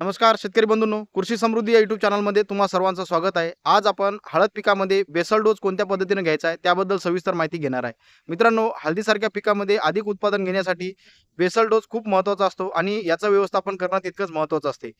नमस्कार शेतकरी बंधूंनो. कृषी समृद्धी या युट्यूब चॅनलमध्ये तुम्हा सर्वांचं स्वागत आहे. आज आपण हळद पिकामध्ये बेसल डोस कोणत्या पद्धतीने घ्यायचा आहे त्याबद्दल सविस्तर माहिती घेणार आहे. मित्रांनो हळदीसारख्या पिकामध्ये अधिक उत्पादन घेण्यासाठी बेसल डोस खूप महत्त्वाचा असतो आणि याचं व्यवस्थापन करणं तितकंच महत्त्वाचं असते.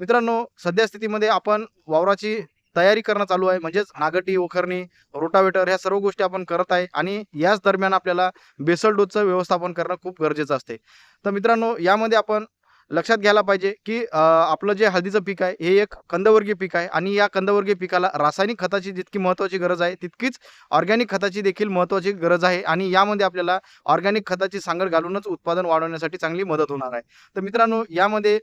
मित्रांनो सध्या स्थितीमध्ये आपण वावराची तयारी करणं चालू आहे. म्हणजेच नागटी ओखरणी रोटावेटर ह्या सर्व गोष्टी आपण करत आहे आणि याच दरम्यान आपल्याला बेसल डोसचं व्यवस्थापन करणं खूप गरजेचं असते. तर मित्रांनो यामध्ये आपण लक्षात घ्यायला पाहिजे की आपलं जे हळदीचं पीक आहे हे एक कंदवर्गीय पीक आहे आणि या कंदवर्गीय पिकाला रासायनिक खताची जितकी महत्त्वाची गरज आहे तितकीच ऑर्गॅनिक खताची देखील महत्त्वाची गरज आहे आणि यामध्ये आपल्याला ऑर्गॅनिक खताची सांगड घालूनच उत्पादन वाढवण्यासाठी चांगली मदत होणार आहे. तर मित्रांनो यामध्ये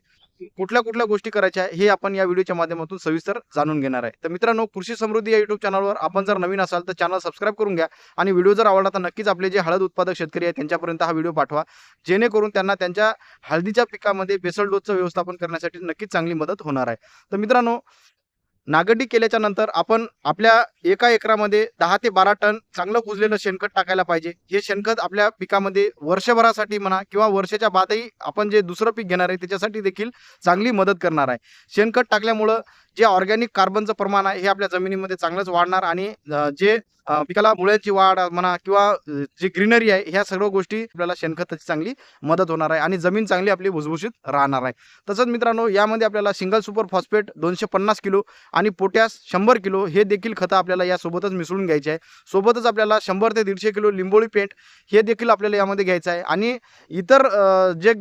कुठल्या कुठल्या गोष्टी करायच्या आहे हे आपण या व्हिडिओच्या माध्यमातून सविस्तर जाणून घेणार आहे. तर मित्रांनो कृषी समृद्धी या युट्यूब चॅनलवर आपण जर नवीन असाल तर चॅनल सबस्क्राईब करून घ्या आणि व्हिडिओ जर आवडला तर नक्कीच आपले जे हळद उत्पादक शेतकरी आहेत त्यांच्यापर्यंत हा व्हिडिओ पाठवा. जेणेकरून त्यांना त्यांच्या हळदीच्या पिकामध्ये बेसल डोसचं व्यवस्थापन करण्यासाठी नक्कीच चांगली मदत होणार आहे. तर मित्रांनो नागडी केल्याच्यानंतर आपण आपल्या एका एकरामध्ये दहा ते बारा टन चांगलं कुजलेलं शेणखत टाकायला पाहिजे. हे शेणखत आपल्या पिकामध्ये वर्षभरासाठी म्हणा किंवा वर्षाच्या बादही आपण जे दुसरं पीक घेणार आहे त्याच्यासाठी देखील चांगली मदत करणार आहे. शेणखत टाकल्यामुळं जे ऑर्गॅनिक कार्बनचं प्रमाण आहे हे आपल्या जमिनीमध्ये चांगलंच वाढणार आणि जे पिकाला मुळ्याची वाढ म्हणा किंवा जी ग्रीनरी आहे ह्या सर्व गोष्टी आपल्याला शेणखताची चांगली मदत होणार आहे आणि जमीन चांगली आपली भुसभुशीत राहणार आहे. तसंच मित्रांनो यामध्ये आपल्याला सिंगल सुपर फॉस्फेट दोनशे पन्नास किलो आणि पोटॅश शंभर किलो हे देखील खतं आपल्याला यासोबतच मिसळून घ्यायचे आहे. सोबतच आपल्याला शंभर ते दीडशे किलो लिंबोळी पेंट हे देखील आपल्याला यामध्ये घ्यायचं आहे आणि इतर जे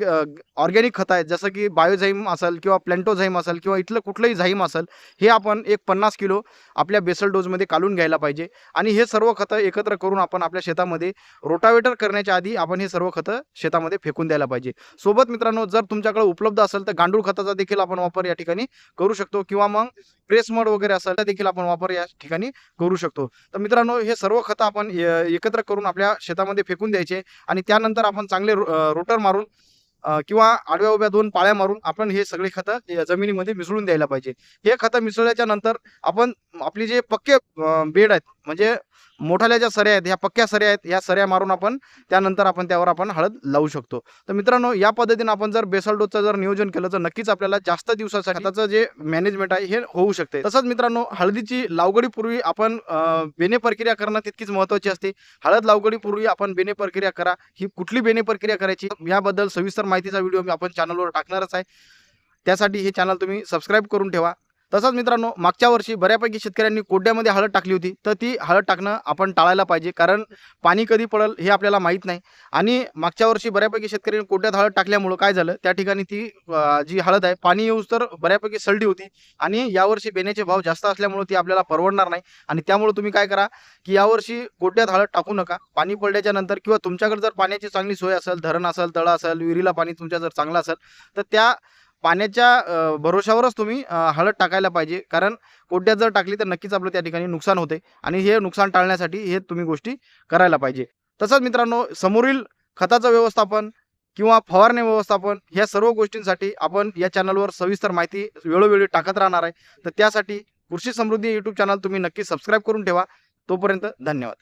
ऑर्गॅनिक खतं आहेत जसं की बायोझाईम असेल किंवा प्लॅन्टोझाईम असेल किंवा इथलं कुठलंही झाईम असेल हे आपण एक पन्नास किलो आपल्या बेसल डोजमध्ये काढून घ्यायला पाहिजे. आणि हे सर्व खतं एकत्र करून आपण आपल्या शेतामध्ये रोटावेटर करण्याच्या आधी आपण हे सर्व खतं शेतामध्ये फेकून द्यायला पाहिजे. सोबत मित्रांनो जर तुमच्याकडे उपलब्ध असेल तर गांडूळ खताचा देखील आपण वापर या ठिकाणी करू शकतो किंवा मग प्रेस मड वगैरे असेल तर देखील आपण वापर या ठिकाणी करू शकतो. तर मित्रांनो हे सर्व खतं आपण एकत्र करून आपल्या शेतामध्ये फेकून द्यायचे आणि त्यानंतर आपण चांगले रो- रोटर मारून किंवा आडव्या उभ्या दोन पाळ्या मारून आपण हे सगळे खतं जमिनीमध्ये मिसळून द्यायला पाहिजे. हे खतं मिसळल्याच्या नंतर आपण आपली जे पक्के बेड आहेत म्हणजे मोठाल्या ज्या सऱ्या आहेत ह्या पक्क्या सऱ्या आहेत ह्या सऱ्या मारून आपण त्यानंतर आपण त्यावर आपण हळद लावू शकतो. तर मित्रांनो या पद्धतीने आपण जर बेसल डोसचं जर नियोजन केलं तर नक्कीच आपल्याला जास्त दिवसासाठी खताचं जे मॅनेजमेंट आहे हे होऊ शकते. तसंच मित्रांनो हळदीची लावगडीपूर्वी आपण बेने प्रक्रिया करणं तितकीच महत्त्वाची असते. हळद लावगडीपूर्वी आपण बेने प्रक्रिया करा. ही कुठली बेने प्रक्रिया करायची याबद्दल सविस्तर माहितीचा व्हिडिओ मी आपण चॅनलवर टाकणारच आहे. त्यासाठी हे चॅनल तुम्ही सबस्क्राईब करून ठेवा. तसंच मित्रांनो मागच्या वर्षी बऱ्यापैकी शेतकऱ्यांनी कोड्यामध्ये हळद टाकली होती. तर ती हळद टाकणं आपण टाळायला पाहिजे कारण पाणी कधी पडेल हे आपल्याला माहीत नाही. आणि मागच्या वर्षी बऱ्यापैकी शेतकऱ्यांनी कोड्यात हळद टाकल्यामुळं काय झालं त्या ठिकाणी ती जी हळद आहे पाणी येऊस तर बऱ्यापैकी सल्डी होती. आणि यावर्षी बेण्याचे भाव जास्त असल्यामुळे ती आपल्याला परवडणार नाही. आणि त्यामुळे तुम्ही काय करा की यावर्षी कोड्यात हळद टाकू नका. पाणी पडल्याच्या नंतर किंवा तुमच्याकडे जर पाण्याची चांगली सोय असेल धरण असेल तळं असेल विहिरीला पाणी तुमच्या जर चांगलं असेल तर त्या पाण्याच्या भरोशावरच तुम्ही हळद टाकायला पाहिजे. कारण कोड्यात जर टाकली तर नक्कीच आपलं त्या ठिकाणी नुकसान होते. आणि हे नुकसान टाळण्यासाठी हे तुम्ही गोष्टी करायला पाहिजे. तसंच मित्रांनो समोरील खताचं व्यवस्थापन किंवा फवारणी व्यवस्थापन ह्या सर्व गोष्टींसाठी आपण या चॅनलवर सविस्तर माहिती वेळोवेळी टाकत राहणार आहे. तर त्यासाठी कृषी समृद्धी यूट्यूब चॅनल तुम्ही नक्की सबस्क्राईब करून ठेवा. तोपर्यंत धन्यवाद.